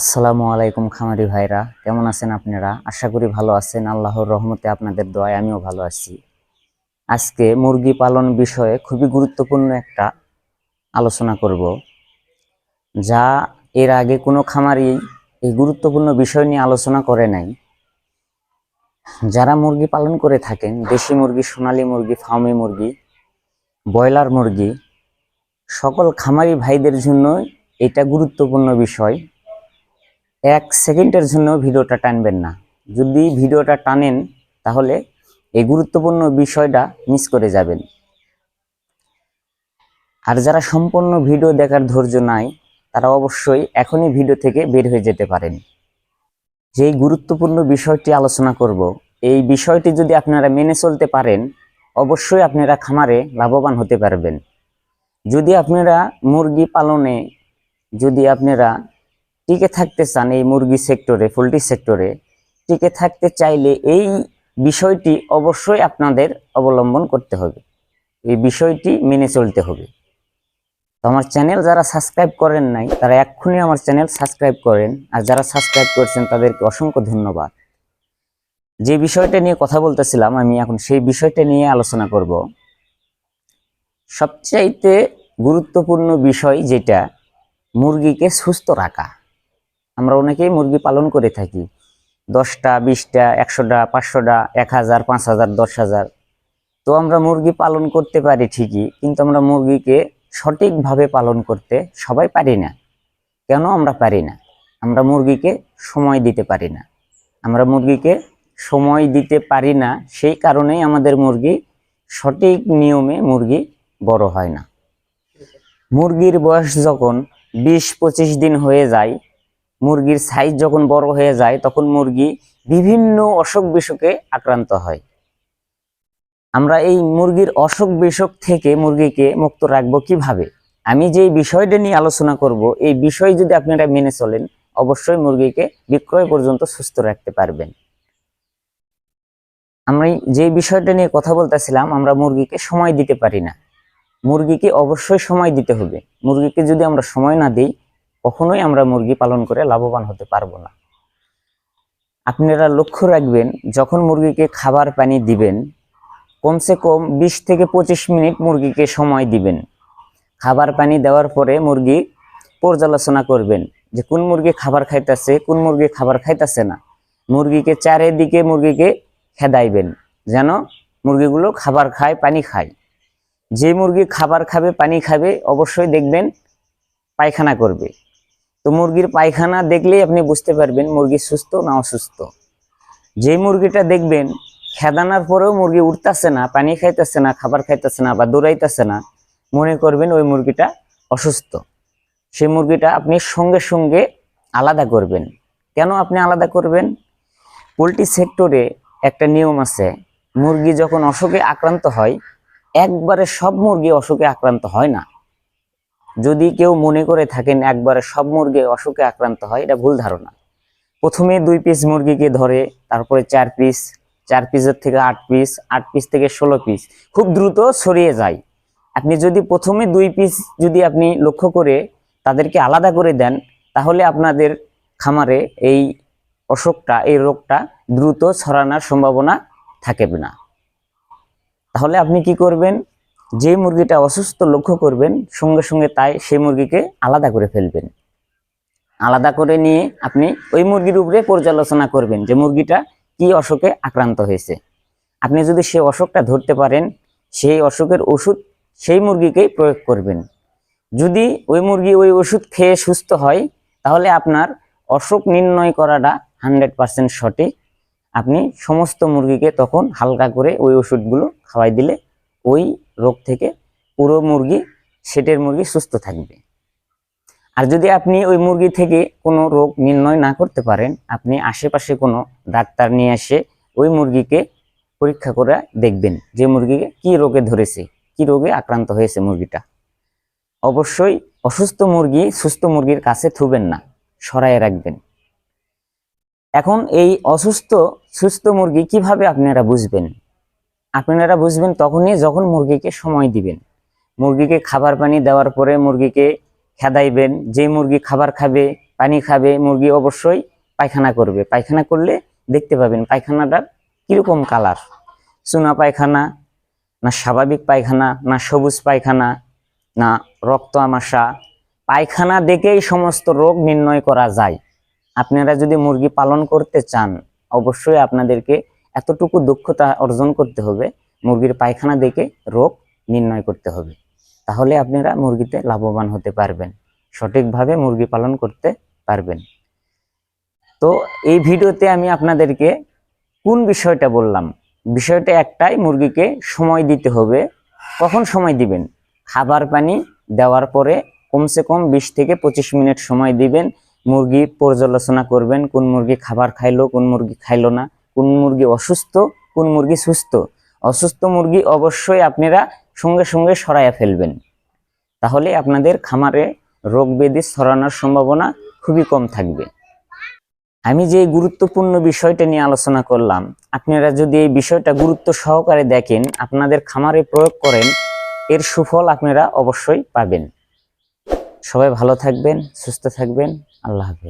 আসসালামু আলাইকুম খামারি ভাইরা, কেমন আছেন আপনারা? আশা করি ভালো আছেন। আল্লাহর রহমতে আপনাদের দোয়ায় আমিও ভালো আছি। আজকে মুরগি পালন বিষয়ে খুবই গুরুত্বপূর্ণ একটা আলোচনা করব, যা এর আগে কোনো খামারি এই গুরুত্বপূর্ণ বিষয় নিয়ে আলোচনা করে নাই। যারা মুরগি পালন করে থাকেন, দেশি মুরগি, সোনালী মুরগি, ফার্মি মুরগি, ব্রয়লার মুরগি, সকল খামারি ভাইদের জন্য এটা গুরুত্বপূর্ণ বিষয়। এক সেকেন্ডের জন্য ভিডিওটা টানবেন না। যদি ভিডিওটা টানেন, তাহলে এই গুরুত্বপূর্ণ বিষয়টা মিস করে যাবেন। আর যারা সম্পূর্ণ ভিডিও দেখার ধৈর্য নাই, তারা অবশ্যই এখনই ভিডিও থেকে বের হয়ে যেতে পারেন। যেই গুরুত্বপূর্ণ বিষয়টি আলোচনা করব, এই বিষয়টি যদি আপনারা মেনে চলতে পারেন, অবশ্যই আপনারা খামারে লাভবান হতে পারবেন। যদি আপনারা মুরগি পালনে, যদি আপনারা টিকে থাকতে চান এই মুরগি সেক্টরে, পোলট্রি সেক্টরে, টিকে থাকতে চাইলে এই বিষয়টি অবশ্যই আপনাদের অবলম্বন করতে হবে। এই বিষয়টি মেনে চলতে হবে। তো আমার চ্যানেল যারা সাবস্ক্রাইব করেন নাই, তারা এক্ষুনি আমার চ্যানেল সাবস্ক্রাইব করেন। আর যারা সাবস্ক্রাইব করছেন, তাদেরকে অসংখ্য ধন্যবাদ। যে বিষয়টা নিয়ে কথা বলতেছিলাম, আমি এখন সেই বিষয়টা নিয়ে আলোচনা করব। সবচাইতে গুরুত্বপূর্ণ বিষয় যেটা, মুরগিকে সুস্থ রাখা। আমরা অনেকেই মুরগি পালন করে থাকি। দশটা, বিশটা, একশোটা, পাঁচশোটা এক হাজার পাঁচ হাজার দশ হাজার তো আমরা মুরগি পালন করতে পারি ঠিকই, কিন্তু আমরা মুরগিকে সঠিকভাবে পালন করতে সবাই পারি না। কেন আমরা পারি না? আমরা মুরগিকে সময় দিতে পারি না। আমরা মুরগিকে সময় দিতে পারি না, সেই কারণেই আমাদের মুরগি সঠিক নিয়মে মুরগি বড় হয় না। মুরগির বয়স যখন বিশ পঁচিশ দিন হয়ে যায় মুরগির সাইজ যখন বড় হয়ে যায়, তখন মুরগি বিভিন্ন অসুখ বিসুখে আক্রান্ত হয়। আমরা এই মুরগির অসুখ বিসুখ থেকে মুরগিকে মুক্ত রাখব কীভাবে? আমি যে বিষয়টা নিয়ে আলোচনা করব, এই বিষয় যদি আপনারা মেনে চলেন, অবশ্যই মুরগিকে বিক্রয় পর্যন্ত সুস্থ রাখতে পারবেন। আমরা যে বিষয়টা নিয়ে কথা বলতেছিলাম, আমরা মুরগিকে সময় দিতে পারি না। মুরগিকে অবশ্যই সময় দিতে হবে। মুরগিকে যদি আমরা সময় না দিই কখনোই আমরা মুরগি পালন করে লাভবান হতে পারব না। আপনারা লক্ষ্য রাখবেন, যখন মুরগিকে খাবার পানি দিবেন, কমসে কম বিশ থেকে পঁচিশ মিনিট মুরগিকে সময় দিবেন। খাবার পানি দেওয়ার পরে মুরগি পর্যালোচনা করবেন যে কোন মুরগি খাবার খাইতেছে, কোন মুরগি খাবার খাইতেছে না। মুরগিকে চারিদিকে মুরগিকে খেদাইবেন, যেন মুরগিগুলো খাবার খায়, পানি খায়। যে মুরগি খাবার খাবে, পানি খাবে, অবশ্যই দেখবেন পায়খানা করবে। তো মুরগির পায়খানা দেখলেই আপনি বুঝতে পারবেন মুরগি সুস্থ না অসুস্থ যে মুরগিটা দেখবেন, খেদানোর পরেও মুরগি উঠতেছে না, পানি খাইতেছে না, খাবার খাইতেছে না বা দৌড়াইতেছে না, মনে করবেন ওই মুরগিটা অসুস্থ। সেই মুরগিটা আপনি সঙ্গে সঙ্গে আলাদা করবেন। কেন আপনি আলাদা করবেন? পোলট্রি সেক্টরে একটা নিয়ম আছে, মুরগি যখন অসুখে আক্রান্ত হয়, একবারে সব মুরগি অসুখে আক্রান্ত হয় না। যদি কেউ মনে করে থাকেন একবারে সব মুরগি অসুখে আক্রান্ত হয়, এটা ভুল ধারণা। প্রথমে দুই পিস মুরগিকে ধরে, তারপরে চার পিস চার পিসের থেকে আট পিস আট পিস থেকে ষোলো পিস খুব দ্রুত ছড়িয়ে যায়। আপনি যদি প্রথমে দুই পিস যদি আপনি লক্ষ্য করে তাদেরকে আলাদা করে দেন, তাহলে আপনাদের খামারে এই অসুখটা, এই রোগটা দ্রুত ছড়ানোর সম্ভাবনা থাকবে না। তাহলে আপনি কি করবেন? যে মুরগিটা অসুস্থ লক্ষ্য করবেন, সঙ্গে সঙ্গে তাই সেই মুরগিকে আলাদা করে ফেলবেন। আলাদা করে নিয়ে আপনি ওই মুরগির উপরে পর্যালোচনা করবেন যে মুরগিটা কি অসুখে আক্রান্ত হয়েছে। আপনি যদি সেই অসুখটা ধরতে পারেন, সেই অসুখের ওষুধ সেই মুরগিকেই প্রয়োগ করবেন। যদি ওই মুরগি ওই ওষুধ খেয়ে সুস্থ হয়, তাহলে আপনার অসুখ নির্ণয় করাটা হান্ড্রেড পার্সেন্ট সঠিক। আপনি সমস্ত মুরগিকে তখন হালকা করে ওই ওষুধগুলো খাওয়াই দিলে ওই রোগ থেকে পুরো মুরগি, সেটের মুরগি সুস্থ থাকবে। আর যদি আপনি ওই মুরগি থেকে কোনো রোগ নির্ণয় না করতে পারেন, আপনি আশেপাশে কোনো ডাক্তার নিয়ে এসে ওই মুরগিকে পরীক্ষা করে দেখবেন যে মুরগিকে কি রোগে ধরেছে, কি রোগে আক্রান্ত হয়েছে মুরগিটা। অবশ্যই অসুস্থ মুরগি সুস্থ মুরগির কাছে থুবেন না সরাই রাখবেন। এখন এই অসুস্থ, সুস্থ মুরগি কীভাবে আপনারা বুঝবেন? আপনারা বুঝবেন তখনই যখন মুরগিকে সময় দিবেন। মুরগিকে খাবার পানি দেওয়ার পরে মুরগিকে খেদাইবেন। যে মুরগি খাবার খাবে, পানি খাবে, মুরগি অবশ্যই পায়খানা করবে। পায়খানা করলে দেখতে পাবেন পায়খানাটার কীরকম কালার। চুনা পায়খানা, না স্বাভাবিক পায়খানা, না সবুজ পায়খানা, না রক্ত আমাশা। পায়খানা দেখেই সমস্ত রোগ নির্ণয় করা যায়। আপনারা যদি মুরগি পালন করতে চান, অবশ্যই আপনাদেরকে এতটুকু দক্ষতা অর্জন করতে হবে, মুরগির পায়খানা দেখে রোগ নির্ণয় করতে হবে। তাহলে আপনারা মুরগিতে লাভবান হতে পারবেন, সঠিকভাবে মুরগি পালন করতে পারবেন। তো এই ভিডিওতে আমি আপনাদেরকে কোন বিষয়টা বললাম? বিষয়টা একটাই, মুরগিকে সময় দিতে হবে। কখন সময় দিবেন? খাবার পানি দেওয়ার পরে কমসে কম বিশ থেকে পঁচিশ মিনিট সময় দিবেন। মুরগি পর্যালোচনা করবেন, কোন মুরগি খাবার খাইলো, কোন মুরগি খাইলো না। কোন মুরগি অসুস্থ, কোন মুরগি সুস্থ? অসুস্থ মুরগি অবশ্যই আপনারা সঙ্গে সঙ্গে সরাইয়া ফেলবেন। তাহলে আপনাদের খামারে রোগ ব্যাধি ছড়ানোর সম্ভাবনা খুবই কম থাকবে। আমি যে গুরুত্বপূর্ণ বিষয়টা নিয়ে আলোচনা করলাম, আপনারা যদি এই বিষয়টা গুরুত্ব সহকারে দেখেন, আপনাদের খামারে প্রয়োগ করেন, এর সুফল আপনারা অবশ্যই পাবেন। সবাই ভালো থাকবেন, সুস্থ থাকবেন। আল্লাহ হাফেজ।